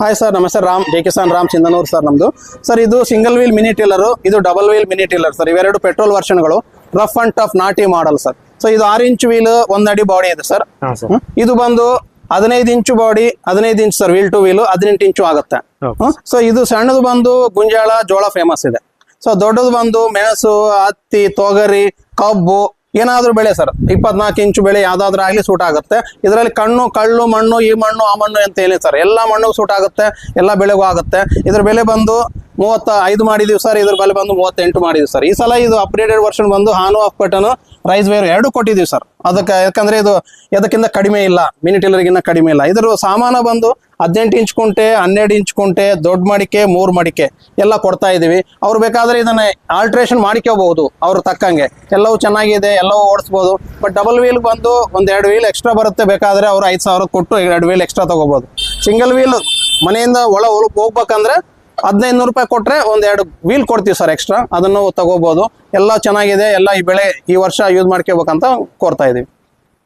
Hi sir ನಮ್ಮ ಹೆಸರು Ram J Kisan Ram Sindhanur sir ನಮ್ದು. ಸರ್ ಇದು ಸಿಂಗಲ್ ವೀಲ್ ಮಿನಿ ಟೀಲರ್ ಇದು double wheel mini tiller sir ಇವೆರಡು ಪೆಟ್ರೋಲ್ ವರ್ಷನ್ಗಳು ರಫ್ ಅಂಡ್ ಟಫ್ ನಾಟಿ ಮಾಡಲ್ ಸರ್ ಸೊ ಇದು ಆರು ಇಂಚ್ ವೀಲ್ ಒಂದ್ ಅಡಿ ಬಾಡಿ ಇದೆ ಸರ್. ಇದು ಬಂದು ಹದಿನೈದು ಇಂಚು ಬಾಡಿ ಹದಿನೈದು inch sir wheel to wheel ಹದಿನೆಂಟು ಇಂಚು ಆಗುತ್ತೆ. ಸೊ ಇದು ಸಣ್ಣದು ಬಂದು ಗುಂಜಾಳ ಜೋಳ ಫೇಮಸ್ ಇದೆ. ಸೊ ದೊಡ್ಡದು ಬಂದು ಮೆಣಸು ಹತ್ತಿ ತೊಗರಿ ಕಬ್ಬು ಏನಾದ್ರೂ ಬೆಳೆ ಸರ್, ಇಪ್ಪತ್ನಾಲ್ಕು ಇಂಚು ಬೆಳೆ ಯಾವ್ದಾದ್ರೂ ಆಗಲಿ ಸೂಟ್ ಆಗುತ್ತೆ. ಇದರಲ್ಲಿ ಕಣ್ಣು, ಕಳ್ಳು, ಮಣ್ಣು, ಈ ಮಣ್ಣು, ಆ ಮಣ್ಣು ಅಂತ ಹೇಳಿ ಸರ್, ಎಲ್ಲ ಮಣ್ಣು ಸೂಟ್ ಆಗುತ್ತೆ, ಎಲ್ಲ ಬೆಳೆಗೂ ಆಗುತ್ತೆ. ಇದ್ರ ಬೆಲೆ ಬಂದು ಮೂವತ್ತ ಐದು ಮಾಡಿದೀವಿ ಸರ್ ಇದ್ರ ಬಲೆ ಬಂದು ಮೂವತ್ತೆಂಟು ಮಾಡಿದೀವಿ ಸರ್ ಈ ಸಲ ಇದು ಅಪ್ಡೇಟೆಡ್ ವರ್ಷನ್ ಬಂದು ಹಾನು ಆಫ್ ಬಟನ್ ರೈಸ್ ವೇರ್ ಎರಡು ಕೊಟ್ಟಿದ್ದೀವಿ ಸರ್ ಅದಕ್ಕೆ, ಯಾಕಂದ್ರೆ ಇದು ಎದಕ್ಕಿಂತ ಕಡಿಮೆ ಇಲ್ಲ. ಮಿನಿ ಟೇಲರ್ಗಿಂತ ಕಡಿಮೆ ಇಲ್ಲ. ಇದ್ರ ಸಾಮಾನ ಬಂದು ಹದಿನೆಂಟು ಇಂಚ್ ಕುಂಟೆ, ಹನ್ನೆರಡು ಇಂಚ್ ಕುಂಟೆ, ದೊಡ್ಡ ಮಡಿಕೆ, ಮೂರು ಮಡಿಕೆ ಎಲ್ಲ ಕೊಡ್ತಾ ಇದೀವಿ ಅವ್ರು ಬೇಕಾದ್ರೆ ಇದನ್ನ ಆಲ್ಟ್ರೇಷನ್ ಮಾಡಿಕೋಬಹುದು ಅವ್ರ ತಕ್ಕಂಗೆ. ಎಲ್ಲವೂ ಚೆನ್ನಾಗಿದೆ, ಎಲ್ಲವೂ ಓಡಿಸ್ಬೋದು. ಬಟ್ ಡಬಲ್ ವೀಲ್ ಬಂದು ಒಂದ್ ಎರಡು ವೀಲ್ ಎಕ್ಸ್ಟ್ರಾ ಬರುತ್ತೆ. ಬೇಕಾದ್ರೆ ಅವ್ರು ಐದು ಸಾವಿರ ಕೊಟ್ಟು ಎರಡು ವೀಲ್ ಎಕ್ಸ್ಟ್ರಾ ತಗೋಬಹುದು ಸಿಂಗಲ್ ವೀಲ್ ಮನೆಯಿಂದ ಒಳ ಹೋಗ್ಬೇಕಂದ್ರೆ ಹದಿನೈದು ರೂಪಾಯಿ ಕೊಟ್ರೆ ಒಂದ್ ಎರಡು ವೀಲ್ ಕೊಡ್ತೀವಿ ಸರ್ ಎಕ್ಸ್ಟ್ರಾ ಅದನ್ನು ತಗೋಬಹುದು ಎಲ್ಲ ಚೆನ್ನಾಗಿದೆ. ಎಲ್ಲ ಈ ಬೆಳೆ ಈ ವರ್ಷ ಯೂಸ್ ಮಾಡ್ಕೋಬೇಕಂತ ಕೋರ್ತಾ ಇದೀವಿ.